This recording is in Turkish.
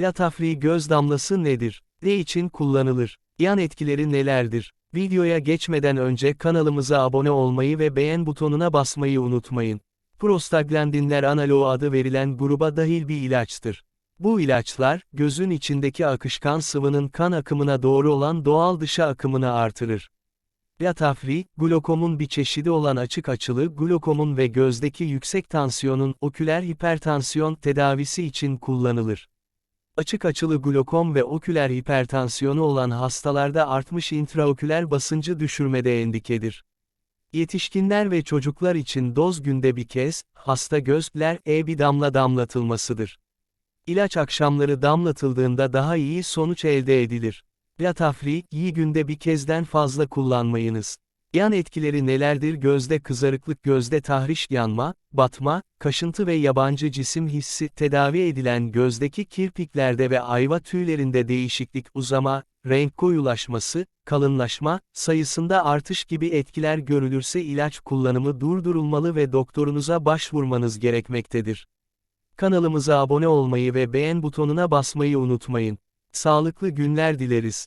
Latafri göz damlası nedir? Ne için kullanılır? Yan etkileri nelerdir? Videoya geçmeden önce kanalımıza abone olmayı ve beğen butonuna basmayı unutmayın. Prostaglandinler analoğu adı verilen gruba dahil bir ilaçtır. Bu ilaçlar, gözün içindeki akışkan sıvının kan akımına doğru olan doğal dışa akımını artırır. Latafri, glokomun bir çeşidi olan açık açılı glokomun ve gözdeki yüksek tansiyonun oküler hipertansiyon tedavisi için kullanılır. Açık açılı glokom ve oküler hipertansiyonu olan hastalarda artmış intraoküler basıncı düşürmede endikedir. Yetişkinler ve çocuklar için doz günde bir kez, hasta gözler e bir damla damlatılmasıdır. İlaç akşamları damlatıldığında daha iyi sonuç elde edilir. Latafri, iyi günde bir kezden fazla kullanmayınız. Yan etkileri nelerdir? Gözde kızarıklık, gözde tahriş, yanma, batma, kaşıntı ve yabancı cisim hissi, tedavi edilen gözdeki kirpiklerde ve ayva tüylerinde değişiklik, uzama, renk koyulaşması, kalınlaşma, sayısında artış gibi etkiler görülürse ilaç kullanımı durdurulmalı ve doktorunuza başvurmanız gerekmektedir. Kanalımıza abone olmayı ve beğen butonuna basmayı unutmayın. Sağlıklı günler dileriz.